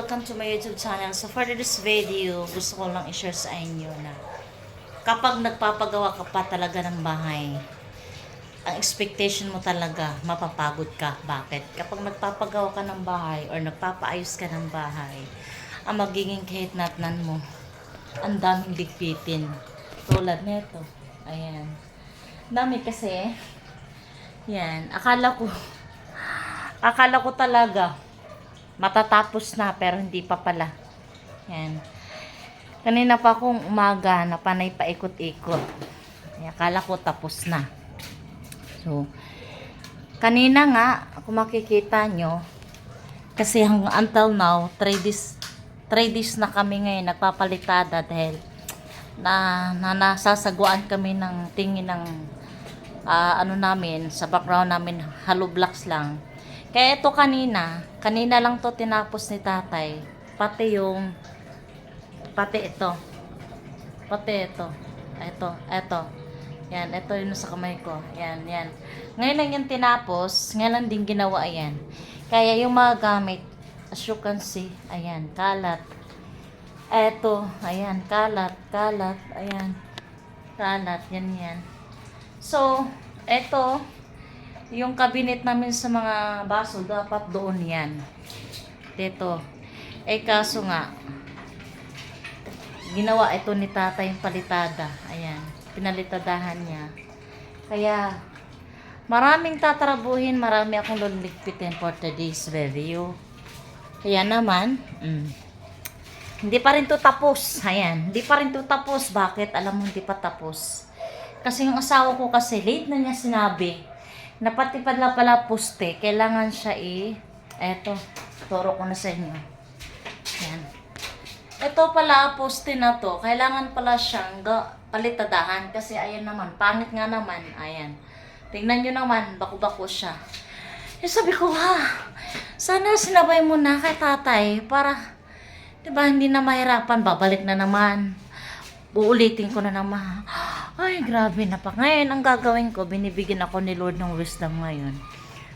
welcome to my YouTube channel. So for this video, gusto ko lang i-share sa inyo na kapag nagpapagawa ka pa talaga ng bahay, ang expectation mo talaga, mapapagod ka. Bakit? Kapag nagpapagawa ka ng bahay or nagpapaayos ka ng bahay, ang magiging kahit natnan mo, ang daming ligpitin. Tulad nito. Ayan. Dami kasi. Yan. Akala ko, akala ko talaga, matatapos na pero hindi pa pala. Yan. Kanina pa akong umaga na panay paikot-ikot. Akala ko tapos na. So, kanina nga, kung makikita nyo, kasi hanggang until now, 3 days, 3 days na kami ngayon nagpapalitada dahil na, na nasasaguan kami ng tingin ng ah, ano namin, sa background namin, hollow blocks lang. Kaya ito kanina, kanina lang to tinapos ni tatay. Pati yung, pati ito. Pati ito. Ito, ito. Yan, ito yung sa kamay ko. Yan, yan. Ngayon lang yung tinapos, ngayon lang din ginawa yan. Kaya yung mga gamit, as you can see, ayan, kalat. Eto, ayan, kalat, kalat, ayan. Kalat, yan, yan. So, eto, yung cabinet namin sa mga baso, dapat doon yan. Dito. Eh, kaso nga, ginawa ito ni tata yung palitada. Ayan, pinalitadahan niya. Kaya, maraming tatarabuhin, marami akong luligpitin for today's review. Kaya naman, mm, hindi pa rin to tapos. Ayan, hindi pa rin to tapos. Bakit? Alam mo, hindi pa tapos. Kasi yung asawa ko kasi, late na niya sinabi, na pala pala poste, kailangan siya i... Eto, turo ko na sa inyo. Yan. Ito pala, poste na to, kailangan pala siyang ga- palitadahan kasi ayan naman, pangit nga naman, ayan. Tingnan nyo naman, baku-bako siya. Eh, sabi ko, ha, sana sinabay mo na kay tatay para, di ba, hindi na mahirapan, babalik na naman. Uulitin ko na naman. Ay, grabe na pa. Ngayon, ang gagawin ko, binibigyan ako ni Lord ng wisdom ngayon.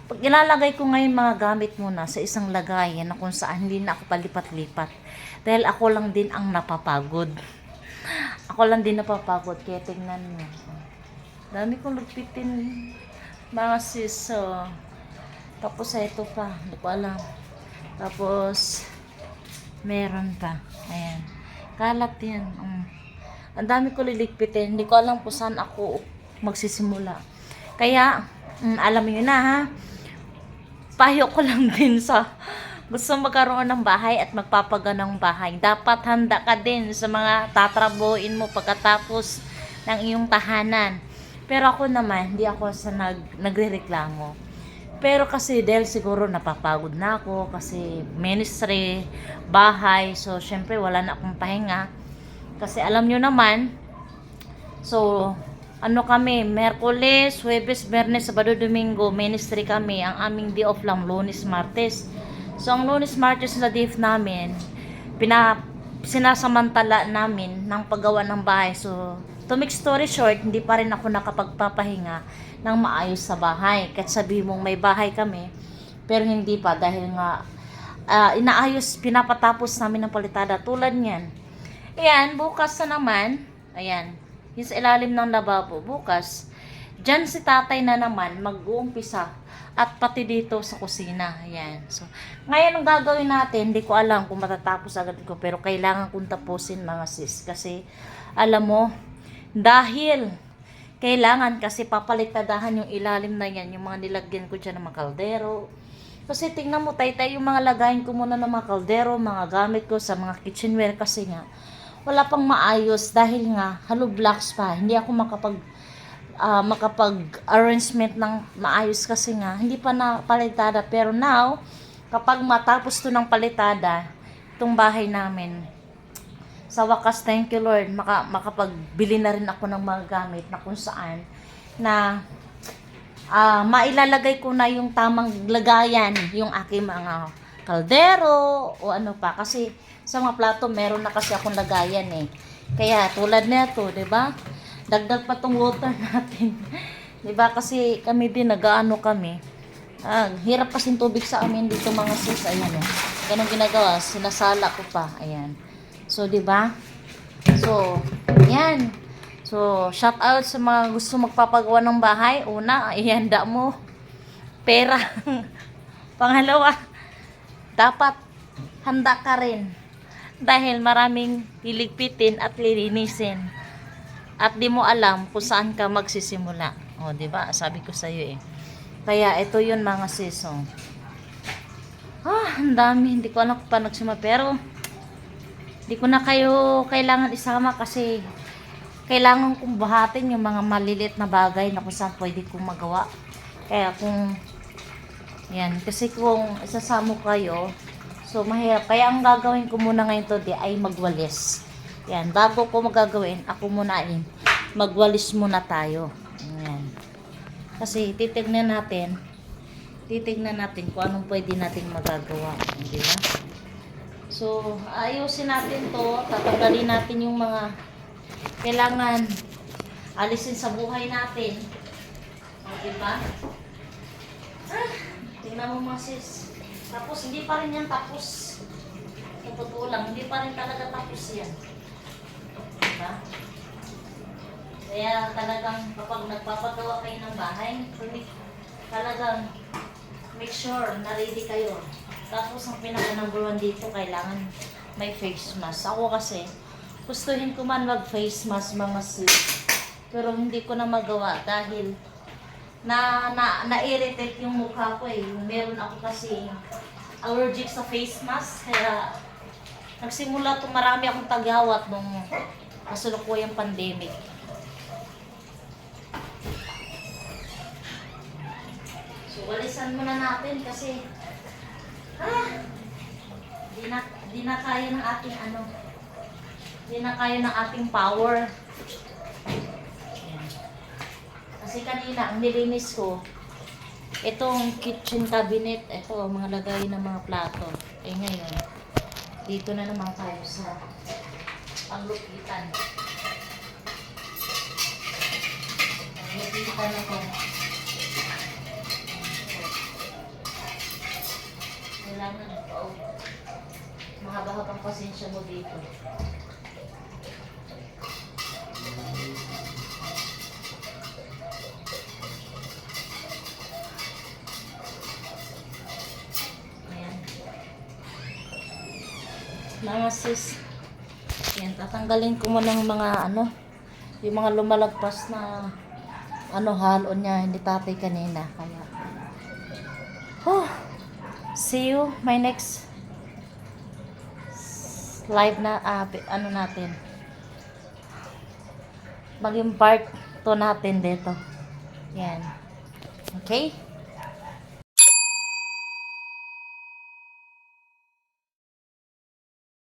Pag ilalagay ko ngayon mga gamit muna sa isang lagayan na kung saan hindi na ako palipat-lipat. Dahil ako lang din ang napapagod. Ako lang din napapagod. Kaya tingnan mo. Dami kong lupitin. Mga sis. So, tapos ito pa. Hindi ko alam. Tapos, meron pa. Ayan. Kalat yan. Mm. Ang dami ko liligpitin. Hindi ko alam kung saan ako magsisimula. Kaya, mm, alam niyo na ha. Payo ko lang din sa gusto magkaroon ng bahay at magpapaga ng bahay. Dapat handa ka din sa mga tatrabuhin mo pagkatapos ng iyong tahanan. Pero ako naman, hindi ako sa nag, nagrereklamo. Pero kasi dahil siguro napapagod na ako kasi ministry, bahay, so syempre wala na akong pahinga. Kasi alam nyo naman, so ano kami, Merkules, Huwebes, Bernes, Sabado, Domingo, ministry kami. Ang aming day off lang, Lunes, Martes. So ang Lunes, Martes na day off namin, pina, sinasamantala namin ng paggawa ng bahay. So to make story short, hindi pa rin ako nakapagpapahinga ng maayos sa bahay. Kahit sabi mong may bahay kami, pero hindi pa dahil nga ah, inaayos, pinapatapos namin ng palitada tulad niyan. Ayan, bukas na naman, ayan, yung sa ilalim ng lababo, bukas, dyan si tatay na naman mag-uumpisa at pati dito sa kusina. Ayan. So, ngayon ang gagawin natin, hindi ko alam kung matatapos agad ko, pero kailangan kong tapusin mga sis. Kasi, alam mo, dahil kailangan kasi papalitadahan yung ilalim na yan, yung mga nilagyan ko dyan ng mga kaldero. Kasi tingnan mo, tay-tay, yung mga lagayin ko muna ng mga kaldero, mga gamit ko sa mga kitchenware kasi nga, wala pang maayos dahil nga, hollow blocks pa. Hindi ako makapag, ah, makapag-arrangement ng maayos kasi nga, hindi pa na palitada. Pero now, kapag matapos to ng palitada, itong bahay namin, sa wakas, thank you Lord, maka, makapagbili na rin ako ng mga gamit na kung saan na ah mailalagay ko na yung tamang lagayan, yung aking mga kaldero o ano pa. Kasi sa mga plato, meron na kasi akong lagayan eh. Kaya tulad nito, di ba? Dagdag pa tong water natin. di ba? Kasi kami din, nagaano kami. Ah, hirap kasing tubig sa amin dito mga sis. Ayan eh. Ganun ginagawa, sinasala ko pa. Ayan. So, di ba? So, yan. So, shout out sa mga gusto magpapagawa ng bahay. Una, ihanda mo. Pera. Pangalawa, dapat handa ka rin. Dahil maraming liligpitin at lilinisin. At di mo alam kung saan ka magsisimula. O, di ba? Sabi ko sa iyo eh. Kaya ito yun mga season. Ah, ang dami. Hindi ko alam kung paano nagsima. Pero, hindi ko na kayo kailangan isama kasi kailangan kong buhatin yung mga malilit na bagay na kung saan pwede kong magawa. Kaya kung, yan, kasi kung isasama kayo, so mahirap. Kaya ang gagawin ko muna ngayon today ay magwalis. Yan, bago ko magagawin, ako muna ay magwalis muna tayo. Yan. Kasi titignan natin, titignan natin kung anong pwede nating magagawa. Di ba? So, ayusin natin to. Tatanggalin natin yung mga kailangan alisin sa buhay natin. O, di ba? Ah, tingnan mo mga sis. Tapos, hindi pa rin yan tapos. Sa totoo lang, hindi pa rin talaga tapos yan. Diba? Kaya talagang kapag nagpapagawa kayo ng bahay, talagang make sure na ready kayo. Tapos ang pinaka number one dito, kailangan may face mask. Ako kasi, gustuhin ko man mag face mask mga sis. Pero hindi ko na magawa dahil na na na-irritate yung mukha ko eh. Meron ako kasi allergic sa face mask kaya nagsimula to marami akong tagawat nung kasulukuyang pandemic. So, walisan muna natin kasi ah, di na, di na kaya ng ating ano, di na kaya ng ating power. Kasi kanina, ang nilinis ko, itong kitchen cabinet, ito, mga lagay ng mga plato. Eh ngayon, dito na naman tayo sa panglupitan. Panglupitan na to. Kailangan oh, mahaba-habang pasensya mo dito. Mga sis. Yan, tatanggalin ko muna ng mga ano, yung mga lumalagpas na ano halon niya, hindi tatay kanina. Kaya, oh, see you my next live na, pi- ano natin. Maging part to natin dito. Yan. Okay?